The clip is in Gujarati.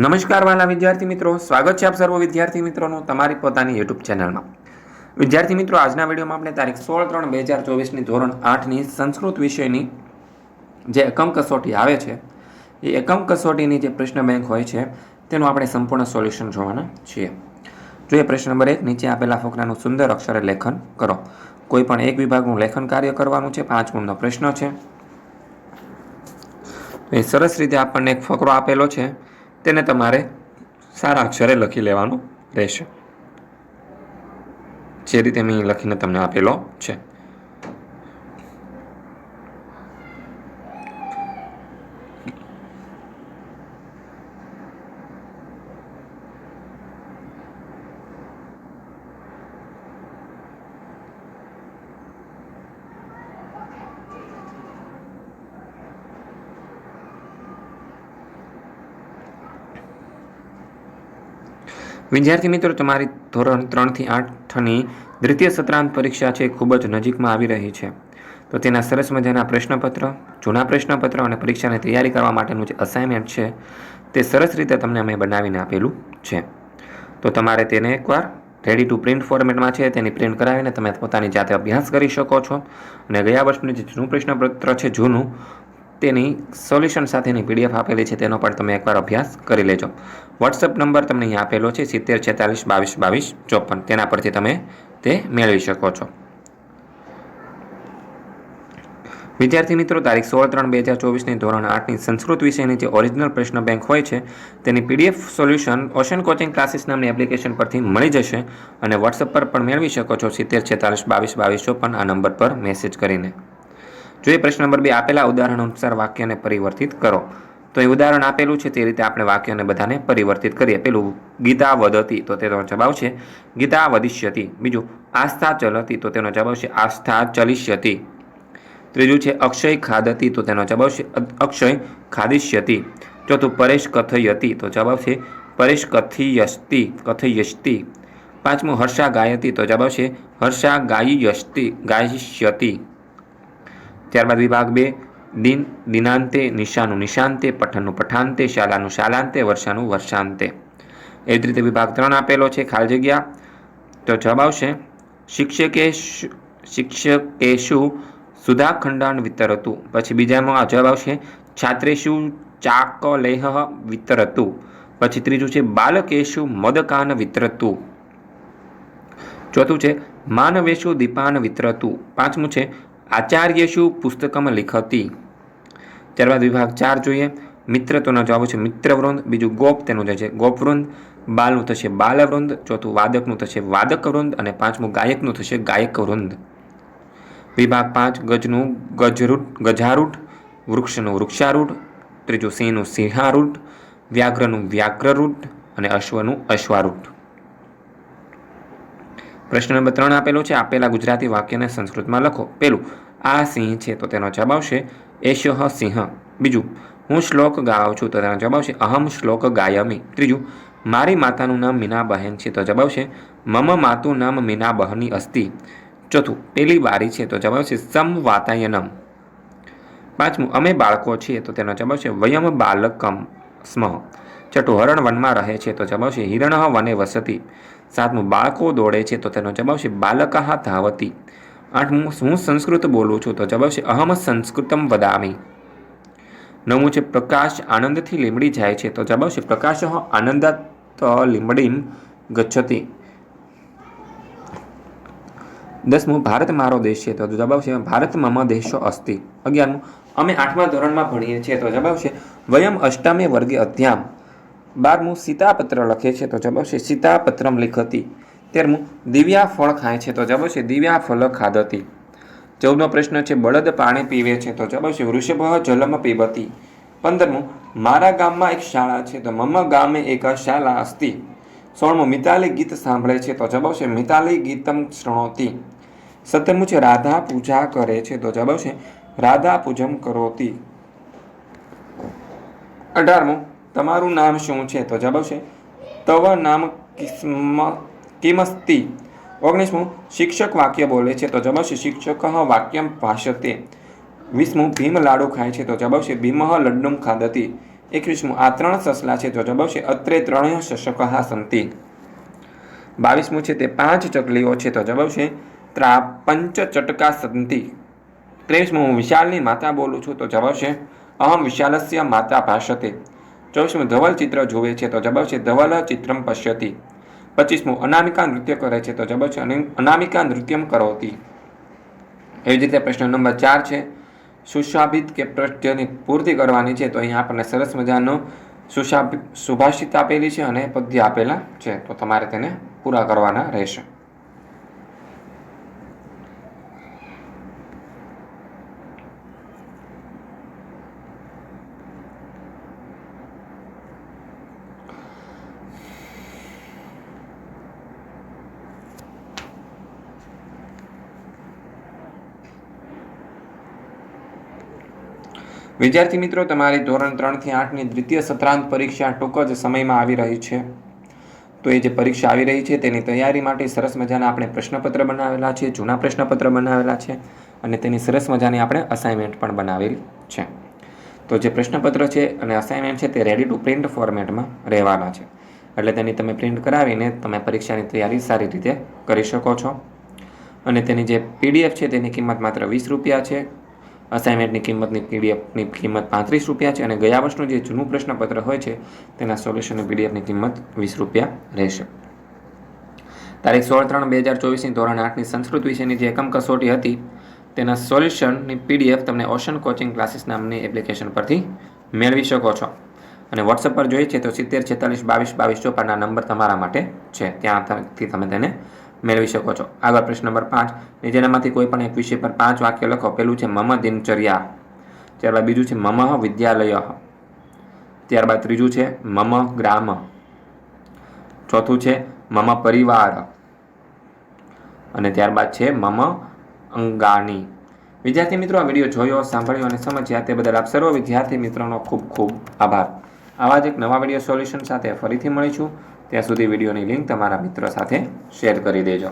નમસ્કાર વાલા વિદ્યાર્થી મિત્રો. સ્વાગત છે આપ સર્વ વિદ્યાર્થી મિત્રોનું તમારી પોતાની યુટ્યુબ ચેનલમાં. વિદ્યાર્થી મિત્રો, આજના વિડીયોમાં આપણે તારીખ સોળ ત્રણ બે હજાર ચોવીસની ધોરણ આઠની સંસ્કૃત વિષયની જે એકમ કસોટી આવે છે, એ એકમ કસોટીની જે પ્રશ્ન બેંક હોય છે, તેનું આપણે સંપૂર્ણ સોલ્યુશન જોવાના છીએ. જોઈએ પ્રશ્ન નંબર એક નીચે આપેલા ફોકરાનું સુંદર અક્ષરે લેખન કરો. કોઈ પણ એક વિભાગનું લેખન કાર્ય કરવાનું છે, પાંચ ગુણનો પ્રશ્ન છે. એ સરસ રીતે આપણને એક ફકરો આપેલો છે. તેને તમારે સારા અક્ષરે લખી લેવાનું રહેશે. જે રીતે મેં લખીને તમને આપેલો છે. વિદ્યાર્થી મિત્રો, તમારી ધોરણ ત્રણથી આઠની દ્વિતીય સત્રાંત પરીક્ષા છે ખૂબ જ નજીકમાં આવી રહી છે. તો તેના સરસ મજાના પ્રશ્નપત્ર, જૂના પ્રશ્નપત્ર અને પરીક્ષાની તૈયારી કરવા માટેનું જે અસાઇનમેન્ટ છે, તે સરસ રીતે તમને અમે બનાવીને આપેલું છે. તો તમારે તેને એકવાર રેડી ટુ પ્રિન્ટ ફોર્મેટમાં છે, તેની પ્રિન્ટ કરાવીને તમે પોતાની જાતે અભ્યાસ કરી શકો છો. અને ગયા વર્ષનું જે જૂનું પ્રશ્નપત્ર છે, જૂનું તેની સોલ્યુશન સાથેની પીડીએફ આપેલી છે, તેનો પણ તમે એકવાર અભ્યાસ કરી લેજો. વોટ્સઅપ નંબર તમને અહીં આપેલો છે, સિત્તેર, છેતાલીસ, બાવીસ બાવીસ, ચોપન. તેના પરથી તમે તે મેળવી શકો છો. વિદ્યાર્થી મિત્રો, તારીખ સોળ ત્રણ બે હજાર ચોવીસની ધોરણ આઠની સંસ્કૃત વિષયની જે ઓરિજિનલ પ્રશ્ન બેંક હોય છે, તેની PDF solution ocean coaching classes નામની એપ્લિકેશન પરથી મળી જશે અને વોટ્સઅપ પર પણ મેળવી શકો છો, સિત્તેર, છેતાલીસ, બાવીસ બાવીસ, ચોપન આ નંબર પર મેસેજ કરીને. જોઈએ પ્રશ્ન નંબર બે આપેલા ઉદાહરણ અનુસાર વાક્યને પરિવર્તિત કરો. તો એ ઉદાહરણ આપેલું છે, તે રીતે આપણે વાક્યને બધાને પરિવર્તિત કરીએ. પેલું, ગીતા વધતી તો તેનો જવાબ છે ગીતા વધિષ્યતી બીજું, આસ્થા ચલતી, તો તેનો જવાબ છે આસ્થા ચલિષ્યતી. ત્રીજું છે, અક્ષય ખાદતી, તો તેનો જવાબ છે અક્ષય ખાદિષ્યતી. ચોથું, પરેશ કથયતી, તો જવાબ છે પરેશ કથિયસ્તી, કથયસ્તી. પાંચમું, હર્ષા ગાયતી, તો જવાબ છે હર્ષા ગાયસ્તી ગાયિષ્યતિ. ત્યારબાદ વિભાગ બે, દિન, દિનાંતે, નિશાનું નિશાંતે, પઠનનું પઠાંતે શાલાનું શાલાંતે વર્ષાનું વર્ષાંતે. એવી જ રીતે વિભાગ ત્રણ આપેલો છે, ખાલી જગ્યા. તો જવાબ આવશે શિક્ષકે શિક્ષકેશુ સુધાખંડાન વિતરતું. પછી બીજામાં જવાબ આવશે, છાત્રેશુ ચાકલેહ વિતરતું. પછી ત્રીજું છે, બાલકેશુ મદકાન વિતરતું. ચોથું છે, માનવેશુ દીપાન વિતરતું. પાંચમું છે આચાર્યશુ પુસ્તકમ લિખતી. ત્યારબાદ વિભાગ ચાર જોઈએ. મિત્ર તોનો જવાબ છે મિત્રવૃંદ, બીજું ગોપ તેનું જે છે ગોપવૃંદ, બાલનું થશે બાલવૃંદ, ચોથું વાદકનું થશે વાદક વૃંદ અને પાંચમું ગાયકનું થશે ગાયક વૃંદ વિભાગ પાંચ, ગજનું ગજરૂટ, ગજારૂટ, વૃક્ષનું વૃક્ષારૂઢ, ત્રીજું સિંહનું સિંહારૂઢ, વ્યાઘ્રનું વ્યાઘ્રરૂઢ અને અશ્વનું અશ્વારૂઢ. પ્રશ્ન નંબર ત્રણ આપેલો છે, આપેલા ગુજરાતી વાક્યને સંસ્કૃતમાં લખો. પેલું, આ સિંહ છે તો તેનો જવાબ આવશે એશહ સિંહ. બીજું, હું શ્લોક ગાઉં છું તો તેનો જવાબ આવશે અહમ શ્લોક ગાયમી. ત્રીજું, મારી માતાનું નામ મીના બહેન છે તો જવાબ આવશે મમ માતું નામ મીના બહની અસ્તિ. ચોથું, પેલી બારી છે તો જવાબ આવશે સમ વાતાયનમ. પાંચમું, અમે બાળકો છીએ તો તેનો જવાબ આવશે વયમ બાલકમ સ્મ. છઠ્ઠું હરણ વનમાં રહે છે. તો જવાબ આવશે હિરણ વને વસતી. સાતમું, બાળકો દોડે છે. તો તેનો જવાબ આવશે બાલકઃ ધાવતી. આઠમું, હું સંસ્કૃત બોલું છું. તો જવાબ આવશે અહમ સંસ્કૃતમ વદામી. નવમું છે, પ્રકાશ આનંદથી લીમડી જાય છે. તો જવાબ આવશે પ્રકાશ આનંદાત લીમડીમ ગચ્છતી. દસમું, ભારત મારો દેશ છે. તો જવાબ આવશે ભારત મમ દેશો અસ્તિ. અગિયારમું, અમે આઠમા ધોરણમાં ભણીએ છીએ. તો જવાબ આવશે વયમ અષ્ટમે વર્ગે અધ્યામ. બારમું સીતાપત્ર લખે છે તો જવાબ છે સીતાપત્રમ લિખતી. તેરમું, દિવ્યા ફળ ખાય છે તો જવાબ છે દિવ્યા ફળ ખાધતી. ચૌદમો પ્રશ્ન છે, બળદ પાણી પીવે છે તો જવાબ છે વૃષભ જલમ પીબતી. પંદરમું, મારા ગામમાં એક શાળા છે તો મમ ગામે એક શાળા અસ્તી સોળમું, મિતાલી ગીત સાંભળે છે તો જવાબ છે મિતાલી ગીતમ શૃણોતી. સત્તરમું છે, રાધા પૂજા કરે છે તો જવાબ છે રાધા પૂજમ કરોતી. અઢારમું તમારું નામ શું છે? તો જવાબ છે તવ નામ કિસ્મ, કિમસ્તી. ઓગણીસમું, શિક્ષક વાક્ય બોલે છે. તો જવાબ છે શિક્ષક વાક્યમ ભાષતે. વીસમું, ભીમ લાડુ ખાય છે. તો જવાબ છે ભીમ લડ્ડુમ ખાદતી એકવીસમું, આ ત્રણ સસલા છે. તો જવાબ છે અત્રે ત્રણેય શશક સંતિ. બાવીસમું છે તે પાંચ ચકલીઓ છે. તો જવાબ છે ત્રા પંચ ચટકા સંતિ. ત્રેવીસમું, હું વિશાલની માતા બોલું છું. તો જવાબ છે અહમ વિશાલસ્ય માતા ભાષતે. ચોવીસમું ધવલ ચિત્ર જોવે છે તો જવાબ છે ધવલ ચિત્રમ પશ્યતિ. પચીસમું, અનામિકા નૃત્ય કરે છે તો જવાબ છે અને અનામિકા નૃત્યમ કરોતી. એવી જ રીતે પ્રશ્ન નંબર ચાર છે, સુશાભિત કે પ્રશ્નની પૂર્તિ કરવાની છે તો અહીંયા આપણને સરસ મજાનો સુશાભિત, સુભાષિત આપેલી છે અને પદ્ય આપેલા છે તો તમારે તેને પૂરા કરવાના રહેશે. વિદ્યાર્થી મિત્રો, તમારી ધોરણ ત્રણથી આઠની દ્વિતીય સત્રાંત પરીક્ષા ટૂંક જ સમયમાં આવી રહી છે. તો એ જે પરીક્ષા આવી રહી છે, તેની તૈયારી માટે સરસ મજાના આપણે પ્રશ્નપત્ર બનાવેલા છે, જૂના પ્રશ્નપત્ર બનાવેલા છે અને તેની સરસ મજાની આપણે અસાઇનમેન્ટ પણ બનાવેલ છે. તો જે પ્રશ્નપત્ર છે અને અસાઇનમેન્ટ છે, તે રેડી ટુ પ્રિન્ટ ફોર્મેટમાં રહેવાના છે. એટલે તેની તમે પ્રિન્ટ કરાવીને તમે પરીક્ષાની તૈયારી સારી રીતે કરી શકો છો. અને તેની જે પીડીએફ છે, તેની કિંમત માત્ર વીસ રૂપિયા છે. અસાઇનમેન્ટની કિંમતની પીડીએફની કિંમત પાંત્રીસ રૂપિયા છે અને ગયા વર્ષનું જે જૂનું પ્રશ્નપત્ર હોય છે, તેના સોલ્યુશનની પીડીએફની કિંમત વીસ રૂપિયા રહેશે. તારીખ સોળ ત્રણ બે હજાર ચોવીસની ધોરણ આઠની સંસ્કૃત વિષયની જે એકમ કસોટી હતી, તેના સોલ્યુશનની પીડીએફ તમને ઓશન કોચિંગ ક્લાસીસ નામની એપ્લિકેશન પરથી મેળવી શકો છો. અને વોટ્સઅપ પર જોઈએ છે તો સિત્તેર છેતાલીસ બાવીસ બાવીસ ચોપાના નંબર તમારા માટે છે. ત્યાંથી તમે તેને મેળવી શકો છો. આગળ પ્રશ્ન નંબર પાંચ. નીચેનામાંથી કોઈ પણ એક વિષય પર પાંચ વાક્ય લખો. પેલું છે મમ દિનચર્યા. ત્યારબાદ બીજું છે મમ વિદ્યાલય. ત્યારબાદ ત્રીજું છે મમ ગ્રામ. ચોથું છે મમ પરિવાર. અને ત્યારબાદ છે મમ અંગાણી. વિદ્યાર્થી મિત્રો, આ વીડિયો જોયો, સાંભળ્યો અને સમજ્યા તે બદલ આપ સર્વ વિદ્યાર્થી મિત્રોનો ખૂબ ખૂબ આભાર. આવા જ એક નવા વીડિયો સોલ્યુશન સાથે ફરીથી મળીશું. ત્યાં સુધી વિડીયોની લિંક તમારા મિત્રો સાથે શેર કરી દેજો.